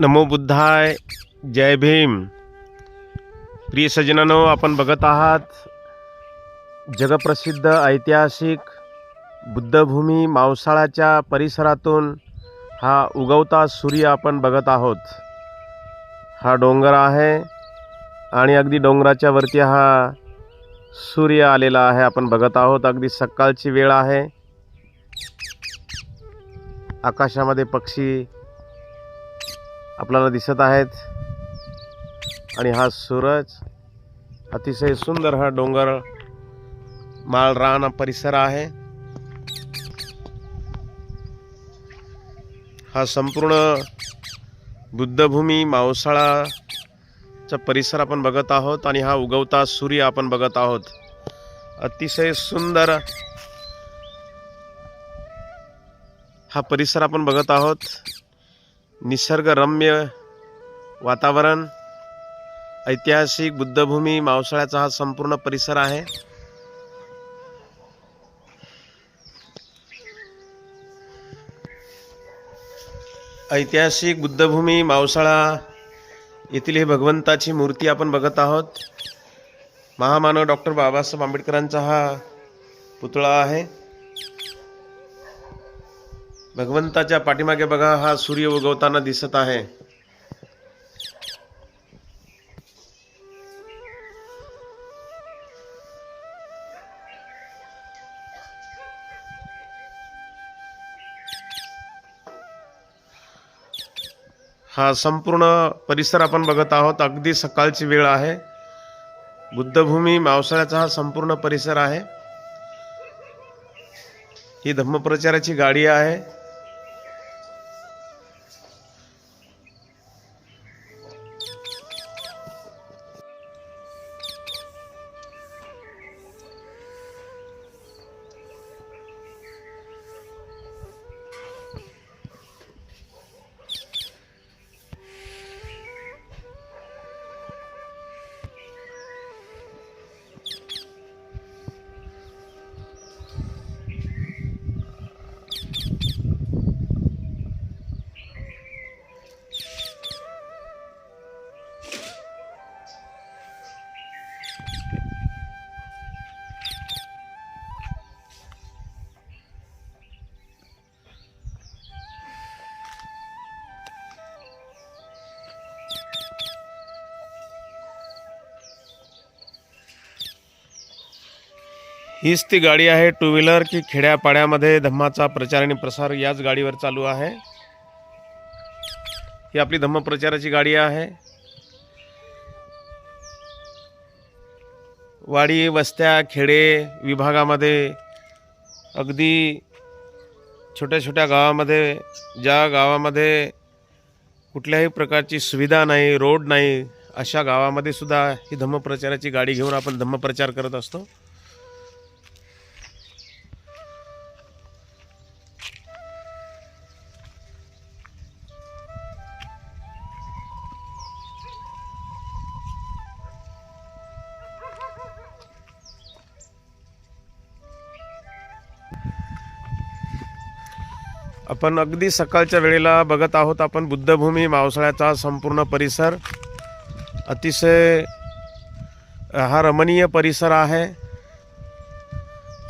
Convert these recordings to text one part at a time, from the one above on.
नमो बुद्धाय जय भीम. प्रिय सज्जनानो आपण बघत आहात जगप्रसिद्ध ऐतिहासिक बुद्धभूमी मावसाळाच्या परिसरातून हा उगवता सूर्य आपण बघत आहोत. हा डोंगर आहे आणि अगदी डोंगराच्या वरती हा सूर्य आलेला आहे आपण बघत आहोत. अगदी सकाळची वेळ आहे. आकाशामध्ये पक्षी आपल्याला दिसत आहेत. आणि हा सूरज अतिशय सुंदर हा डोंगर माळ रान परिसर आहे. हा संपूर्ण बुद्धभूमी मावसाळाचा परिसर आपण बघत आहोत आणि हा उगवता सूर्य आपण बघत आहोत. अतिशय सुंदर हा परिसर आपण बघत आहोत. निसर्गरम्य वातावरण ऐतिहासिक बुद्धभूमी मावसाळ्याचा हा संपूर्ण परिसर आहे. ऐतिहासिक बुद्धभूमी मावसाळा येथील हे भगवंताची मूर्ती आपण बघत आहोत. महामानव डॉक्टर बाबासाहेब आंबेडकरांचा हा पुतळा आहे. भगवंताच्या पाठीमागे बघा हा सूर्य उगवताना दिसत आहे. हा संपूर्ण परिसर आपण बघत आहोत. अगदी सकाळची वेळ आहे. बुद्धभूमी मावसाळ्याचा हा संपूर्ण परिसर आहे. ही धम्मप्रचाराची गाडी आहे. हीच ती गाडी आहे टू व्हीलर की खेड्यापाड्यामध्ये धम्माचा प्रचार आणि प्रसार याच गाडीवर चालू आहे. ही आपली धम्म प्रचाराची गाडी आहे. वाडी वस्त्या खेडे विभागामध्ये अगदी छोट्या छोट्या गावामध्ये ज्या गावामध्ये कुठल्याही प्रकारची सुविधा नाही रोड नाही अशा गावामध्ये सुद्धा ही धम्मप्रचाराची गाडी घेऊन आपण धम्मप्रचार करत असतो. आपण अगदी सकाळच्या वेळेला बघत आहोत आपण बुद्धभूमी मावसाळ्याचा संपूर्ण परिसर. अतिशय हा रमणीय परिसर आहे.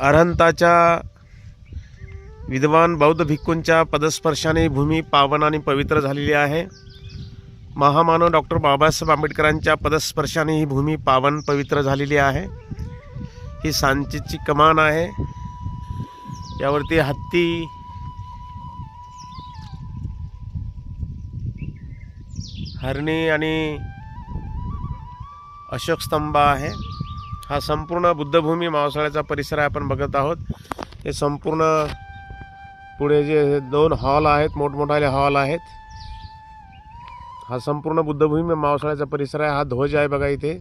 अरहंताच्या विद्वान बौद्ध भिक्खूंच्या पदस्पर्शाने ही भूमी पावन आणि पवित्र झालेली आहे. महामानव डॉक्टर बाबासाहेब आंबेडकरांच्या पदस्पर्शाने ही भूमी पावन पवित्र झालेली आहे. ही सांचीची कमान आहे. यावरती हत्ती हरणी आणि अशोक स्तंभ आहे. हा संपूर्ण बुद्धभूमी मावसाळ्याचा परिसर आहे आपण बघत आहोत. हे संपूर्ण पुढे जे हे दोन हॉल आहेत मोठमोठाले हॉल आहेत. हा संपूर्ण बुद्धभूमी मावसाळ्याचा परिसर आहे. हा ध्वज आहे बघा इथे.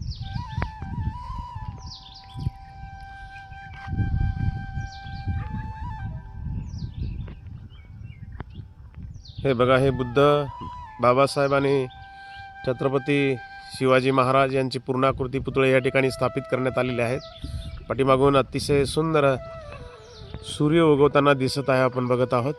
हे बघा हे बुद्ध बाबासाहेब आणि छत्रपती शिवाजी महाराज यांची पूर्णाकृती पुतळे या ठिकाणी स्थापित करण्यात आलेले आहेत. पाठीमागून अतिशय सुंदर सूर्य उगवताना दिसत आहे आपण बघत आहोत.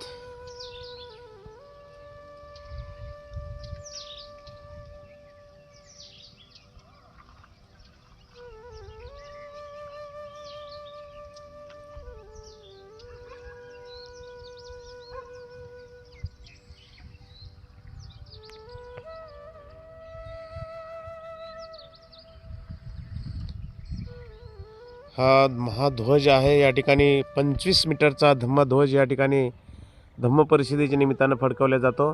हा महाध्वज आहे. या ठिकाणी पंचवीस मीटरचा धम्मध्वज या ठिकाणी धम्म परिषदेच्या निमित्तानं फडकवला जातो.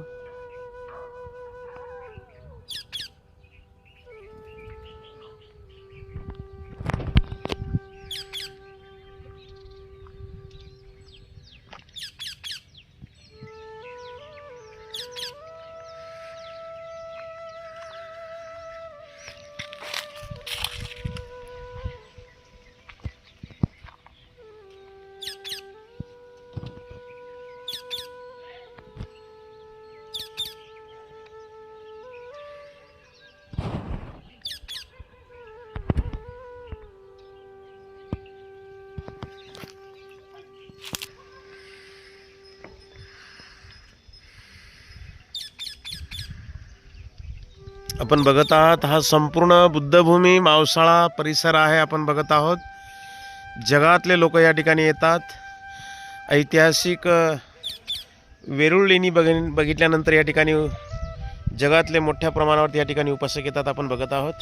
आपण बघत आहात. हा संपूर्ण बुद्धभूमी मावसाळा परिसर आहे आपण बघत आहोत. जगातले लोक या ठिकाणी येतात. ऐतिहासिक वेरूळ लेणी बघ बघितल्यानंतर या ठिकाणी जगातले मोठ्या प्रमाणावर या ठिकाणी उपासक येतात आपण बघत आहोत.